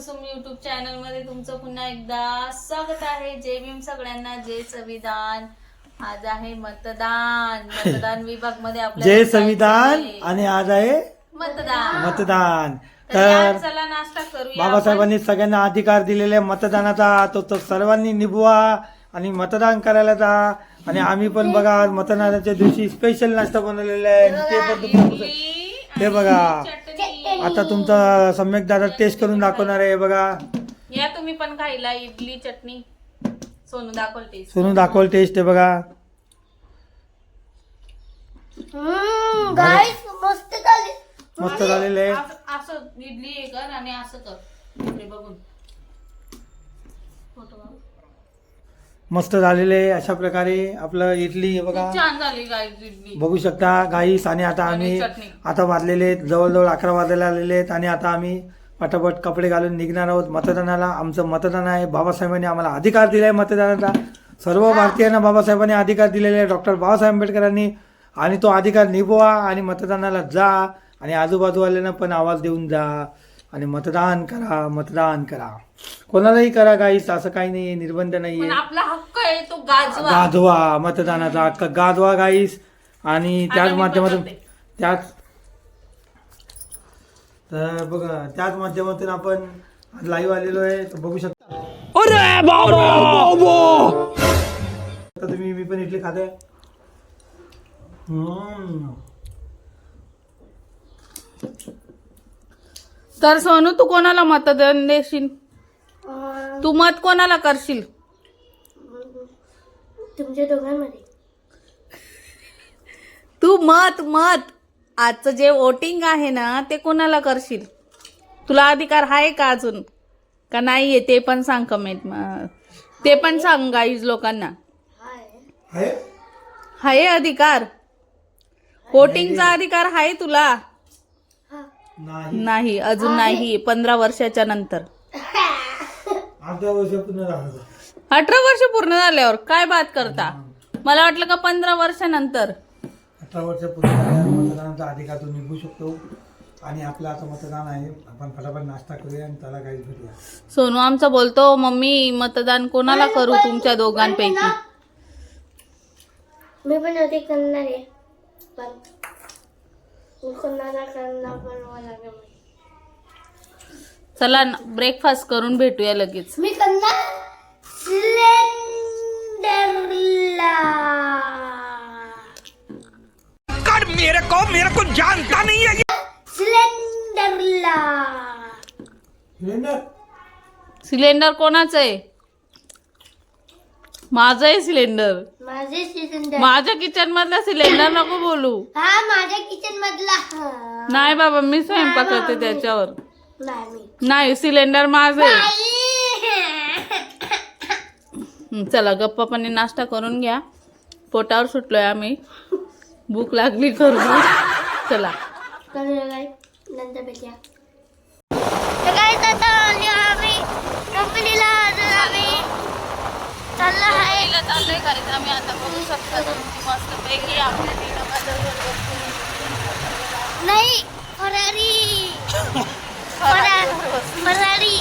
Kusum YouTube चॅनलमध्ये तुमचं पुन्हा एकदा स्वागत आहे. जय भीम सगळ्यांना. जय संविधान. आज आहे मतदान. मतदान विभागमध्ये जय संविधान आणि आज आहे मतदान. मतदान. तर तर चला नाश्ता करूया बाबासाहेबांनी सगळ्यांना अधिकार दिलेले आहे. मतदानाचा तो तो सर्वांनी निभवा आणि मतदान करायला जा. आणि आम्ही पण बघा मतदानाच्या दिवशी स्पेशल नाश्ता बनवलेला आहे. ते पण तुमच्या इडली बघा. आता तुमचा सम्यक दादा टेस्ट करून दाखवणार आहे बघा. या तुम्ही पण खायला इडली चटणी. सोनू दाखवल टेस्ट सोनू दाखवल टेस्ट आहे बघा. गाईस मस्त झाली. मस्त झालेलं आहे. असं असं इडली कर आणि असं कर. बघून. मस्त झालेलं आहे. अशा प्रकारे आपलं इडली हे बघा. खूप छान झाली गाय इडली. बघू शकता गाईस आणि आता आणि आम्ही चटणी. आता वाजलेले आहेत. जवळजवळ अकरा वाजायला आलेले आहेत आणि आता आम्ही पटापट कपडे घालून निघणार आहोत मतदानाला. आमचं मतदान आहे. बाबासाहेबांनी आम्हाला अधिकार दिलाय मतदानाचा. सर्व भारतीयांना बाबासाहेबांनी अधिकार दिलेले आहे. डॉक्टर बाबासाहेब आंबेडकरांनी. आणि तो अधिकार निभवा आणि मतदानाला जा. आणि आजूबाजूवाल्यांना पण आवाज देऊन जा. आणि मतदान करा मतदान करा. कोणालाही करा गाईस असं काही नाही निर्बंध नाहीये. पण आपला हक्क आहे तो गाजवा. गाजवा मतदानाचा हक्क गाजवा गाईस आणि त्याच मी माध्यमातून बदलते. त्याच तर बघा त्याच माध्यमातून आपण लाईव्ह आलेलो आहे तर बघू शकता आता तुम्ही मी पण इडली खाते. हम्म. तर सोनू तू कोणाला मतदान देशील? तू मत कोणाला करशील? तुमच्या दोघांमध्ये. तू मत मत. आजचं जे वोटिंग आहे ना ते कोणाला करशील? तुला अधिकार आहे का अजून? का नाहीये? ते पण सांग कमेंट ते पण सांग गाईज लोकांना. हाय आहे? आहे अधिकार. वोटिंगचा अधिकार आहे तुला. नाही. नाही अजून नाही पंधरा वर्षाच्या नंतर. अर्ध्या वर्ष पूर्ण झालं. अठरा वर्ष पूर्ण झाल्यावर काय बात करता? मला वाटलं का पंधरा वर्षानंतर? अठरा वर्ष पूर्ण झाल्यावर मतदानाचा अधिकार तो निघू शकतो. आणि आपलं आता मतदान आहे. आपण फटाफट नाश्ता करूया आणि त्याला काही भेटूया. सोनू आमचा बोलतो मम्मी मतदान कोणाला करू तुमच्या दोघांपैकी? मी पण होते करणार आहे. कोणाला नाही. चला ब्रेकफास्ट करून भेटूया लगेच. मी करणार सिलेंडरला. सिलेंडरला. सिलेंडर? सिलेंडर कोणाचं आहे? माझं आहे सिलेंडर. माझे सिलेंडर. माझ्या किचन मधला सिलेंडर नको बोलू. हा माझ्या किचन मधला. हा. नाही बाबा मी स्वयंपाक करते त्याच्यावर. नाही सिलेंडर माझं. आई. हं, चला गप्पापणे नाश्ता करून घ्या. पोटावर सुटलोय आम्ही. भूक लागली करून. चला. काय नंतर भेटूया तर काय आता आली आम्ही कंपनीला अजून आम्ही चाललो आहे चाललोय आम्ही आता बघू शकता मस्त पैकी आपल्या नाही फरारी. फरा- फरारी.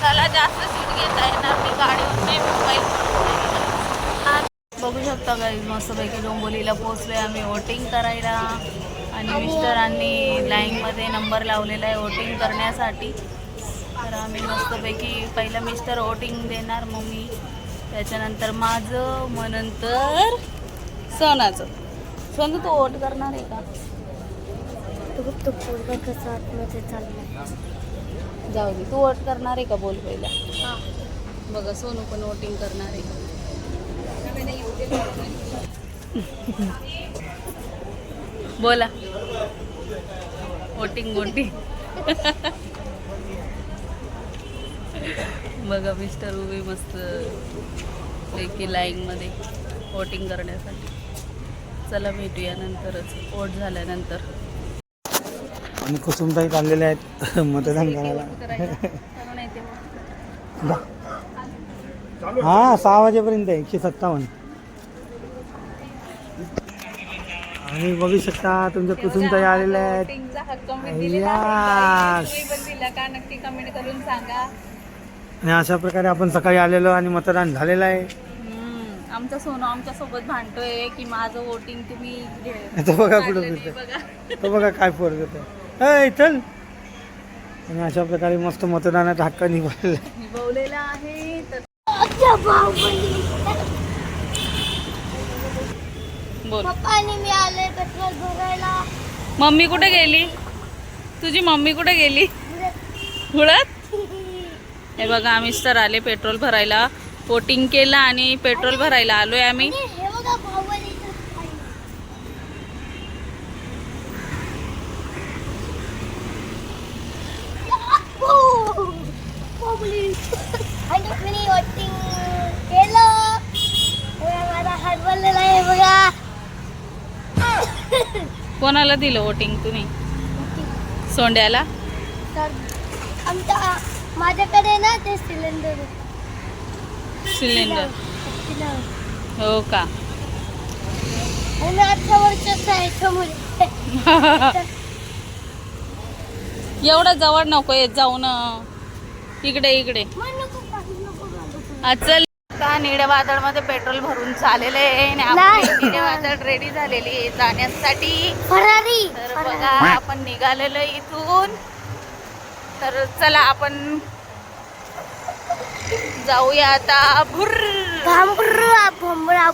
चला जास्त सीट घेता येणार मी गाडीवर नाही मोबाईल बघू शकता काही मस्तपैकी डोंबोलीला पोहोचलोय आम्ही. वोटिंग करायला. आणि मिस्टरांनी लाईनमध्ये नंबर लावलेला आहे वोटिंग करण्यासाठी. तर आम्ही मस्तपैकी पहिलं मिस्टर वोटिंग देणार मग मी. त्याच्यानंतर माझं मग नंतर सणाचं सोनू तू वोट करणार आहे का? तू तो पोरगा कसा आतमध्ये चालला जाऊ दे तू वोट करणार आहे का बोल पहिला? बघा सोनू पण वोटिंग करणार आहे. बोला. वोटिंग वोटिंग बघा मिस्टर उभे मस्त पैकी लाईनमध्ये वोटिंग करण्यासाठी. चला भेटूया नंतरच. वोट झाल्यानंतर. आणि कुसुमताई चाललेले आहेत मतदान करायला. हा सहा वाजेपर्यंत एकशे सत्तावन्न. आणि बघू शकता तुमच्या कुसुमताई आलेल्या आहेत. हक्क का? नक्की कमेंट करून सांगा. आणि अशा प्रकारे आपण सकाळी आलेलो आणि मतदान झालेलं आहे. हम्म, आमचा सोनू आमच्यासोबत भांडतोय की माझं वोटिंग तुम्ही घे- तो बघा पुढे काढलं नाही फिरतोय. बघा. तो बघा काय पोर देतो ए चल आणि अशा प्रकारे मस्त मतदानाचा हक्क निभावलेला आहे. निभवलेला आहे. तर अच्छा बाहुबली बोल. पप्पा आणि मी आले पेट्रोल भरायला. मम्मी कुठे गेली? तुझी मम्मी कुठे गेली? हुळत हे बघा आम्ही तर आले पेट्रोल भरायला. वोटिंग केलं आणि पेट्रोल भरायला आलोय आम्ही. कोणाला दिलं वोटिंग तुम्ही? सोंड्याला? आमच्या माझ्याकडे ना ते सिलेंडर सिलेंडर. हो का? आणि अठरा वर्षाचा आहे समोर एवढं जवळ नको येत जाऊ ना. इकडे इकडे. चल आता निळ्या वादळमध्ये पेट्रोल भरून झालेलं आहे. निळ्या वादळ रेडी झालेली आहे जाण्यासाठी. तर. बघा आपण निघालेलो इथून. तर चला आपण जाऊया आता भुर भांबरा, भांबरा.